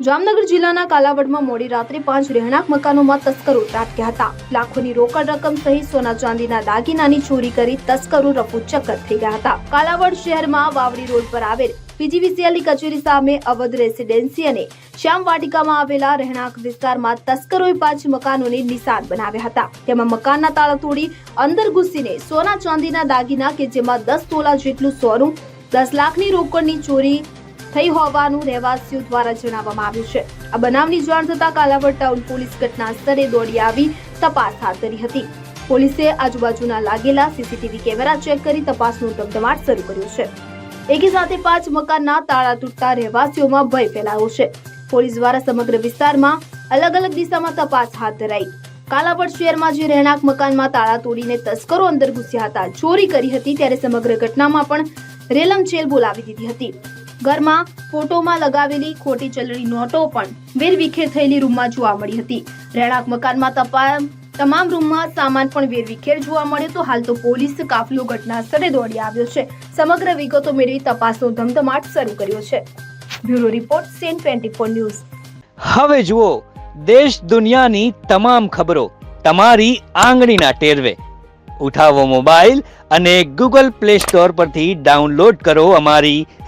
જામનગર જિલ્લાના કાલાવડમાં મોડી રાત્રે પાંચ રહેણાંક મકાનોમાં તસ્કરો ત્રાટક્યા હતા. લાખોની રોકડ રકમ સહિત સોના ચાંદીના દાગીનાની ચોરી કરી તસ્કરો રફુચક્કર થઈ ગયા હતા. કાલાવડ શહેરમાં વાવડી રોડ પર આવેલ પીજીવીસીએલની કચેરી સામે અવધ રેસીડેન્સી અને શ્યામ વાટિકામાં આવેલા રહેણાંક વિસ્તારમાં તસ્કરોએ પાંચ મકાનોને નિશાન બનાવ્યા હતા. તેમાં મકાનના તાળા તોડી અંદર ઘૂસીને સોના ચાંદીના દાગીના કે જેમાં દસ તોલા જેટલું સોનું, દસ લાખની રોકડની ચોરી થઈ હોવાનું રહેવાસીઓ દ્વારા જણાવવામાં આવ્યું છે. આ બનાવની જાણ થતા કાલાવડ ટાઉન પોલીસ ઘટના સ્થળે દોડી આવી, તપાસ હાથ ધરી હતી. પોલીસે આજુબાજુના લાગેલા સીસીટીવી કેમેરા ચેક કરી તપાસનો ધમધમાટ શરૂ કર્યો છે. એકી સાથે પાંચ મકાનના તાળા તૂટતા રહેવાસીઓમાં ભય ફેલાયો છે. પોલીસ દ્વારા સમગ્ર વિસ્તારમાં અલગ અલગ દિશામાં તપાસ હાથ ધરાઈ. કાલાવડ શહેરમાં જે રહેણાંક મકાનમાં તાળા તોડીને તસ્કરો અંદર ઘૂસ્યા હતા, ચોરી કરી હતી, ત્યારે સમગ્ર ઘટનામાં પણ રેલમછેલ બોલાવી દીધી હતી. ઘરમાં ફોટોમાં લગાવેલી ખોટી ચલણી નોટો પણ વેરવિખેર થયેલી રૂમમાં જોવા મળી હતી. રહેણાંક મકાનમાં તપા તમામ રૂમમાં સામાન પણ વેરવિખેર જોવા મળ્યો તો હાલ તો પોલીસ કાફલો ઘટના સ્થળે દોડી આવ્યો છે. સમગ્ર વિગતો મેળવી તપાસનો ધમધમાટ શરૂ કર્યો છે. Bureau report C N twenty news. હવે જુઓ, દેશ દુનિયાની તમામ ખબરો તમારી આંગળીના ટેરવે. ઉઠાવો મોબાઈલ અને ગૂગલ પ્લે સ્ટોર પરથી ડાઉનલોડ કરો અમારી